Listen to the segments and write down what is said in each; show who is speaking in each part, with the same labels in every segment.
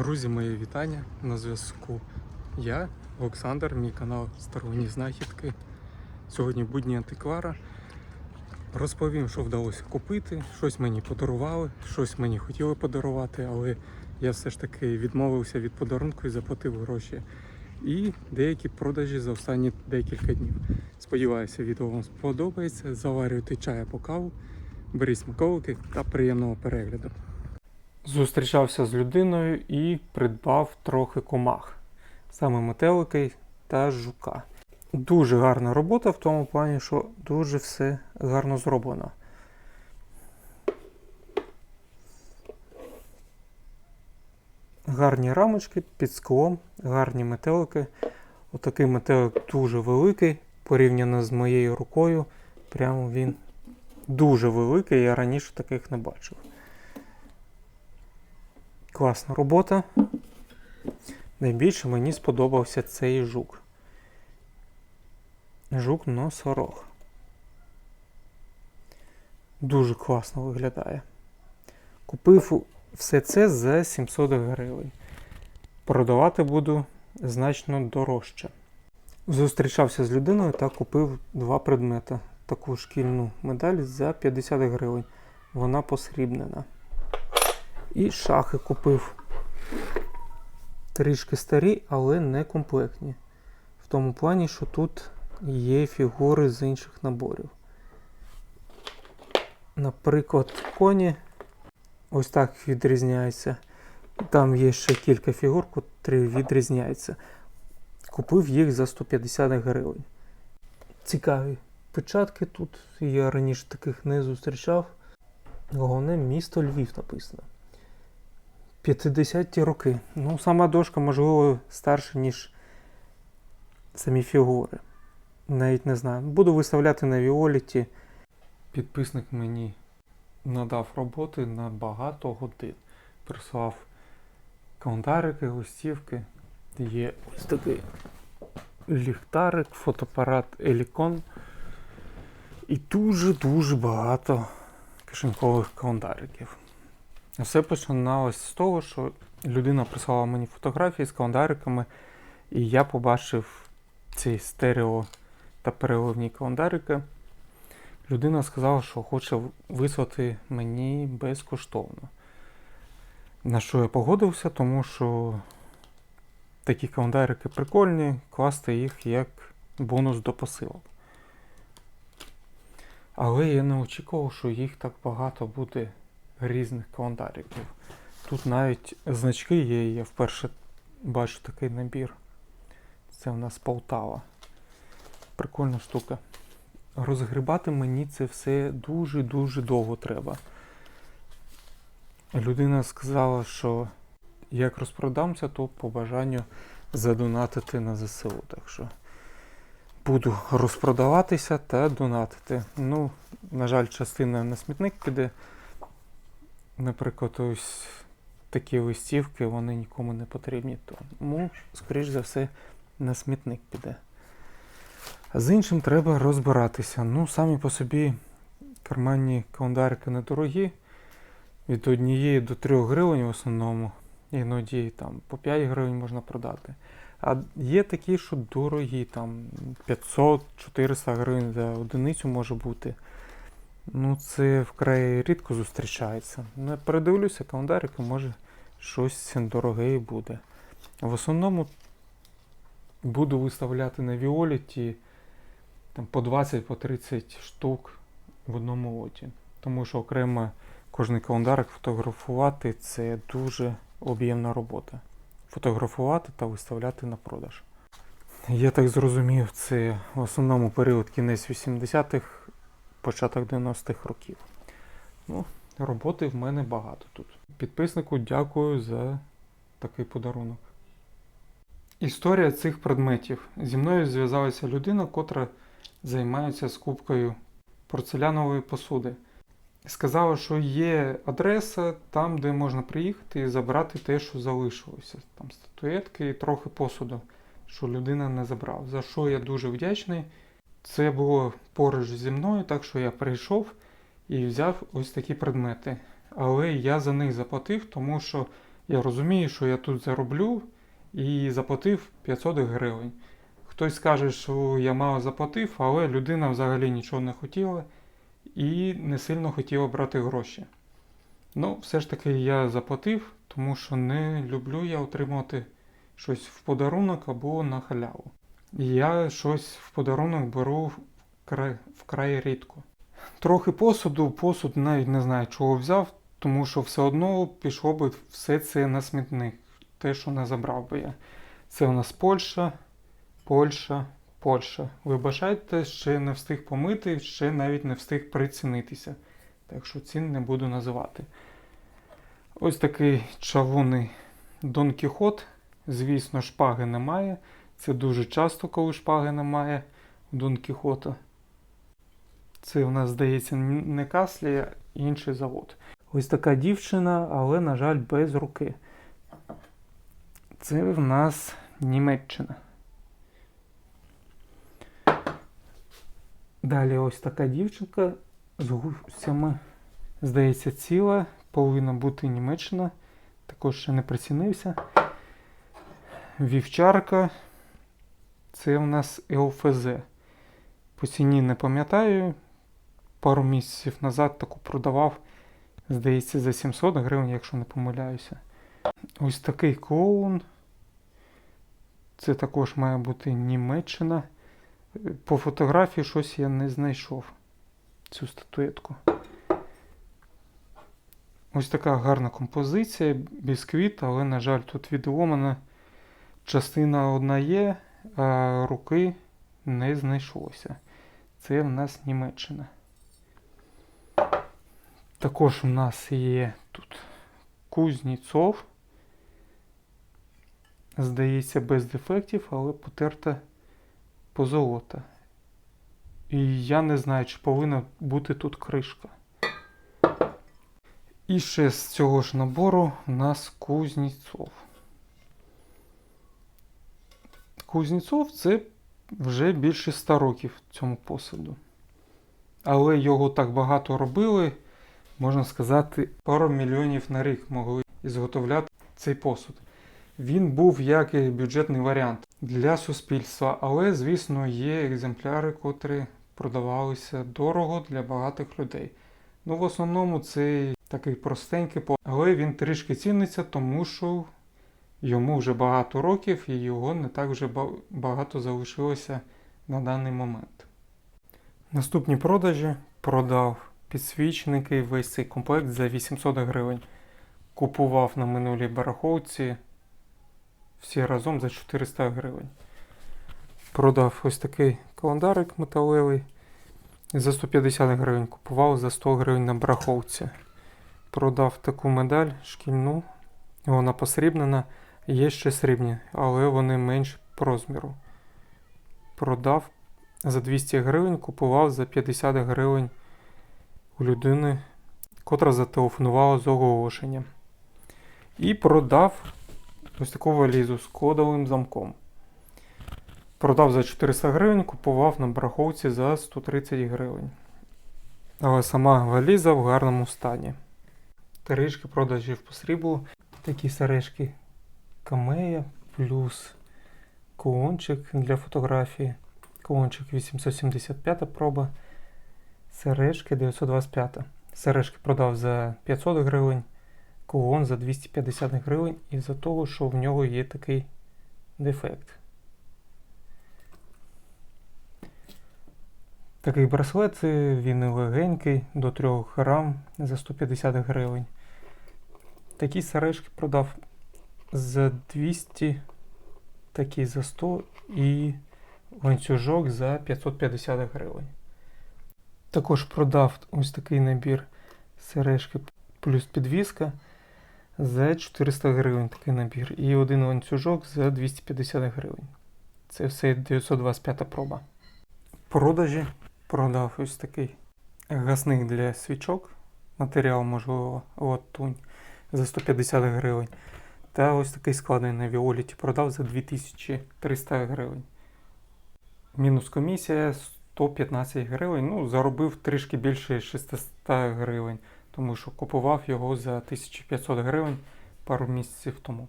Speaker 1: Друзі, мої вітання на зв'язку. Я, Олександр, мій канал Старовинні Знахідки. Сьогодні будні антиквара. Розповім, що вдалося купити, щось мені подарували, щось мені хотіли подарувати, але я все ж таки відмовився від подарунку і заплатив гроші. І деякі продажі за останні декілька днів. Сподіваюся, відео вам сподобається. Заварюйте чай або каву, беріть смаколики та приємного перегляду. Зустрічався з людиною і придбав трохи комах, саме метелики та жука. Дуже гарна робота в тому плані, що дуже все гарно зроблено. Гарні рамочки під склом, гарні метелики. Отакий метелик дуже великий, порівняно з моєю рукою. Прямо він дуже великий, я раніше таких не бачив. Класна робота. Найбільше мені сподобався цей жук. Жук носорог. Дуже класно виглядає. Купив все це за 700 гривень. Продавати буду значно дорожче. Зустрічався з людиною та купив два предмети. Таку шкільну медаль за 50 гривень. Вона посрібнена. І шахи купив. Трішки старі, але не комплектні. В тому плані, що тут є фігури з інших наборів. Наприклад, коні ось так відрізняються. Там є ще кілька фігур, котрі відрізняються. Купив їх за 150 гривень. Цікаві печатки тут. Я раніше таких не зустрічав. Головне місто Львів написано. 50-ті роки. Ну, сама дошка, можливо, старша, ніж самі фігури. Навіть не знаю. Буду виставляти на Віоліті. Підписник мені надав роботи на багато годин. Прислав календарики, листівки. Є ось такий ліхтарик, фотоапарат Елікон. І дуже-дуже багато кишенькових календариків. Все починалось з того, що людина прислала мені фотографії з календариками, і я побачив ці стерео та переливні календарики. Людина сказала, що хоче вислати мені безкоштовно. На що я погодився, тому що такі календарики прикольні, класти їх як бонус до посилок. Але я не очікував, що їх так багато буде різних календариків. Тут навіть значки є, я вперше бачу такий набір. Це в нас Полтава. Прикольна штука. Розгрібати мені це все дуже-дуже довго треба. Людина сказала, що як розпродамся, то по бажанню задонатити на ЗСУ. Так що буду розпродаватися та донатити. Ну, на жаль, частина на смітник піде. Наприклад, ось такі листівки, вони нікому не потрібні, тому, скоріш за все, на смітник піде. А з іншим треба розбиратися. Ну, самі по собі карманні календарики недорогі. Від однієї до 3 гривень в основному. Іноді там по 5 гривень можна продати. А є такі, що дорогі, там 500-400 гривень за одиницю може бути. Ну, це вкрай рідко зустрічається. Я передивлюся, календарики, може щось дороге і буде. В основному буду виставляти на Віоліті там, по 20-30 штук в одному лоті. Тому що окремо кожний календарик фотографувати це дуже об'ємна робота. Фотографувати та виставляти на продаж. Я так зрозумів, це в основному період кінець 80-х, початок 90-х років. Ну, роботи в мене багато тут. Підписнику дякую за такий подарунок. Історія цих предметів. Зі мною зв'язалася людина, котра займається скупкою порцелянової посуди. Сказала, що є адреса там, де можна приїхати і забрати те, що залишилося. Там статуетки і трохи посуду, що людина не забрав. За що я дуже вдячний. Це було поруч зі мною, так що я прийшов і взяв ось такі предмети. Але я за них заплатив, тому що Я розумію, що я тут зароблю і заплатив 500 гривень. Хтось скаже, що я мало заплатив, але людина взагалі нічого не хотіла і не сильно хотіла брати гроші. Ну, все ж таки я заплатив, тому що не люблю я отримувати щось в подарунок або на халяву. Я щось в подарунок беру вкрай, вкрай рідко. Трохи посуду, посуд навіть не знаю, чого взяв, тому що все одно пішло би все це на смітник, те, що не забрав би я. Це у нас Польща, Польща, Польща. Вибачайте, ще не встиг помити, ще навіть не встиг прицінитися. Так що цін не буду називати. Ось такий чавунний Дон Кіхот. Звісно, шпаги немає. Це дуже часто, коли шпаги немає у Дон Кіхота. Це у нас, здається, не Каслі, а інший завод. Ось така дівчина, але, на жаль, без руки. Це в нас Німеччина. Далі ось така дівчинка з гусями. Здається, ціла, повинна бути Німеччина. Також ще не прицінився. Вівчарка. Це у нас ЛФЗ. По ціні не пам'ятаю. Пару місяців назад таку продавав, здається, за 700 гривень, якщо не помиляюся. Ось такий клоун. Це також має бути Німеччина. По фотографії щось я не знайшов цю статуетку. Ось така гарна композиція, бісквіт, але, на жаль, тут відломана. Частина одна є, руки не знайшлося. Це в нас Німеччина. Також у нас є тут Кузніцов. Здається, без дефектів, але потерта позолота. І я не знаю, чи повинна бути тут кришка. І ще з цього ж набору у нас Кузніцов. Кузніцов це вже більше 100 років цьому посуду. Але його так багато робили, можна сказати, пару мільйонів на рік могли ізготовляти цей посуд. Він був як і бюджетний варіант для суспільства, але, звісно, є екземпляри, котрі продавалися дорого для багатих людей. Ну, в основному це такий простенький посуд, але він трішки ціниться, тому що йому вже багато років і його не так вже багато залишилося на даний момент. Наступні продажі продав підсвічники, весь цей комплект за 800 гривень. Купував на минулій барахолці всі разом за 400 гривень. Продав ось такий календарик металевий. За 150 гривень купував за 100 гривень на барахолці. Продав таку медаль шкільну. Вона посрібнена. Є ще срібні, але вони менші по розміру. Продав за 200 гривень, купував за 50 гривень у людини, котра зателефонувала з оголошенням. І продав ось таку валізу з кодовим замком. Продав за 400 гривень, купував на бараховці за 130 гривень. Але сама валіза в гарному стані. Трішки продажів по сріблу. Такі сережки камея плюс кулончик для фотографії. Кулончик 875 проба. Сережки 925. Сережки продав за 500 гривень. Кулон за 250 гривень із-за того, що в нього є такий дефект. Такий браслет, він легенький, до 3 грам за 150 гривень. Такі сережки продав за 200, такі за 100 і ланцюжок за 550 гривень. Також продав ось такий набір сережки плюс підвіска за 400 гривень такий набір. І один ланцюжок за 250 гривень. Це все 925 проба. Продажі продав ось такий гасник для свічок. Матеріал, можливо, латунь за 150 гривень. Та ось такий складений на Віоліті продав за 2300 гривень. Мінус комісія 115 гривень. Ну, заробив трішки більше 600 гривень, тому що купував його за 1500 гривень пару місяців тому.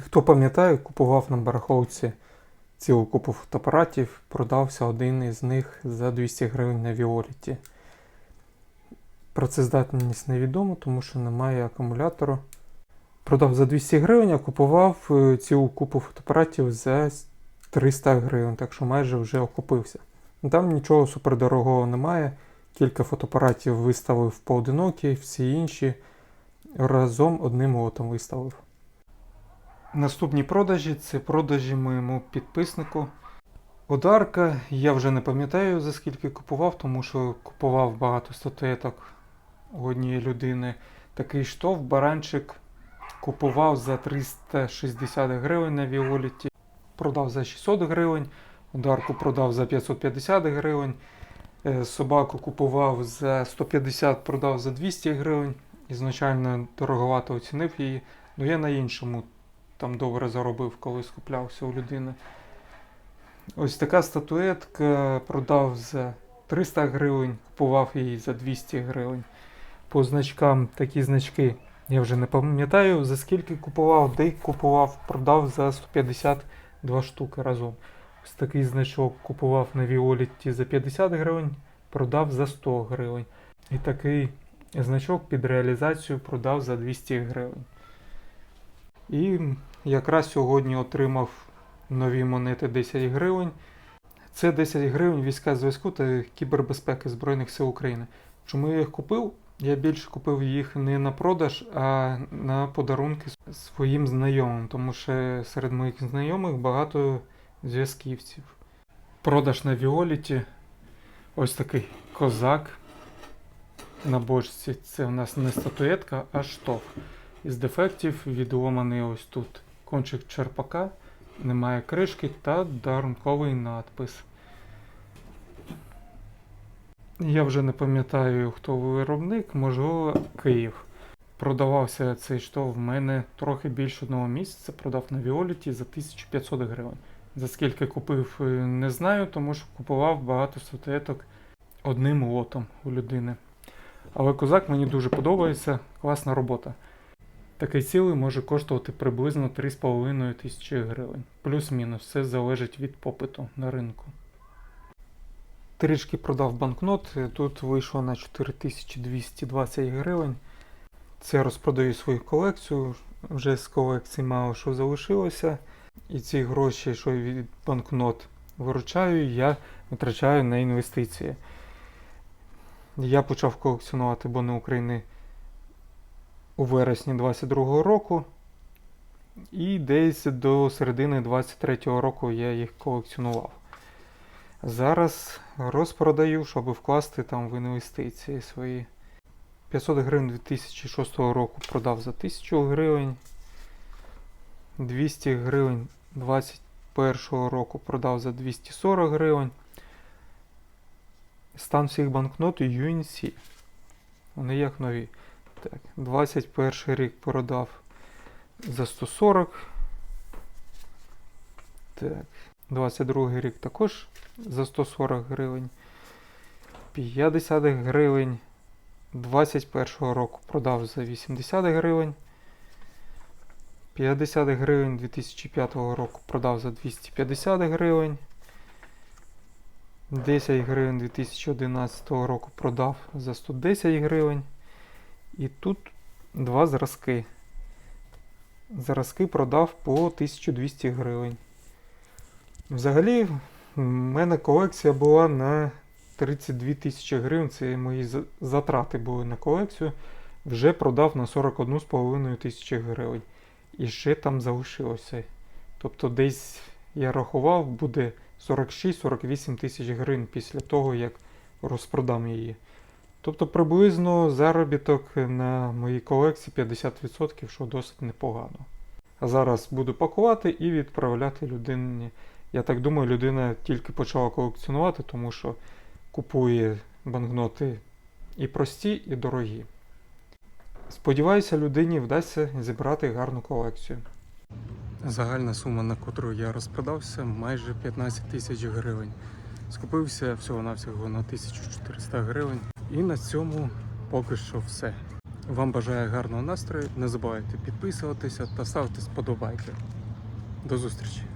Speaker 1: Хто пам'ятає, купував на барахолці цілу купу фотоапаратів, продався один із них за 200 гривень на Віоліті. Працездатність невідомо, тому що немає акумулятору. Продав за 200 гривень, а купував е, цілу купу фотоапаратів за 300 гривень, так що майже вже окупився. Там нічого супердорогого немає. Кілька фотоапаратів виставив поодинокі, всі інші разом одним лотом виставив. Наступні продажі це продажі моєму підписнику. Одарка, я вже не пам'ятаю за скільки купував, тому що купував багато статуеток у однієї людини. Такий штоф, баранчик купував за 360 гривень на Віоліті, продав за 600 гривень, ударку продав за 550 гривень, е, собаку купував за 150, продав за 200 гривень. Ізначально дороговато оцінив її, але я на іншому там добре заробив, коли скуплявся у людини. Ось така статуетка продав за 300 гривень, купував її за 200 гривень. По значкам такі значки я вже не пам'ятаю, за скільки купував, де купував, продав за 152 штуки разом. Ось такий значок купував на Віоліті за 50 гривень, продав за 100 гривень. І такий значок під реалізацію продав за 200 гривень. І якраз сьогодні отримав нові монети 10 гривень. Це 10 гривень війська зв'язку та кібербезпеки Збройних сил України. Чому я їх купив? Я більше купив їх не на продаж, а на подарунки своїм знайомим, тому що серед моїх знайомих багато зв'язківців. Продаж на Віоліті. Ось такий козак на бочці. Це у нас не статуетка, а штоф. Із дефектів відломаний ось тут кончик черпака, немає кришки та дарунковий надпис. Я вже не пам'ятаю, хто виробник, можливо, Київ. Продавався цей штоф в мене трохи більше одного місяця, продав на Віоліті за 1500 гривень. За скільки купив, е, не знаю, тому що купував багато статуеток одним лотом у людини. Але козак мені дуже подобається, класна робота. Такий цілий може коштувати приблизно 3,5 тисячі гривень. Плюс-мінус, все залежить від попиту на ринку. Трішки продав банкнот, тут вийшло на 4220 гривень. Це розпродаю свою колекцію. Вже з колекції мало що залишилося. І ці гроші, що від банкнот виручаю, я витрачаю на інвестиції. Я почав колекціонувати бони України у вересні 22-го року. І десь до середини 23-го року я їх колекціонував. Зараз розпродаю, щоб вкласти там в інвестиції свої. 500 гривень 2006 року продав за 1000 гривень. 200 гривень 2021 року продав за 240 гривень. Стан всіх банкнот UNC. Вони як нові. Так, 21 рік продав за 140. Так. 22 рік також за 140 гривень. 50 гривень. 21 року продав за 80 гривень. 50 гривень 2005 року продав за 250 гривень. 10 гривень 2011 року продав за 110 гривень. І тут два зразки. Зразки продав по 1200 гривень. Взагалі, в мене колекція була на 32 тисячі гривень. Це мої затрати були на колекцію. Вже продав на 41,5 тисячі гривень. І ще там залишилося. Тобто десь я рахував, буде 46-48 тисяч гривень після того, як розпродам її. Тобто приблизно заробіток на моїй колекції 50%, що досить непогано. А зараз буду пакувати і відправляти людині. Я так думаю, людина тільки почала колекціонувати, тому що купує банкноти і прості, і дорогі. Сподіваюся, людині вдасться зібрати гарну колекцію. Загальна сума, на котру я розпродався, майже 15 тисяч гривень. Скупився всього-навсього на 1400 гривень. І на цьому поки що все. Вам бажаю гарного настрою. Не забувайте підписуватися та ставити сподобайки. До зустрічі!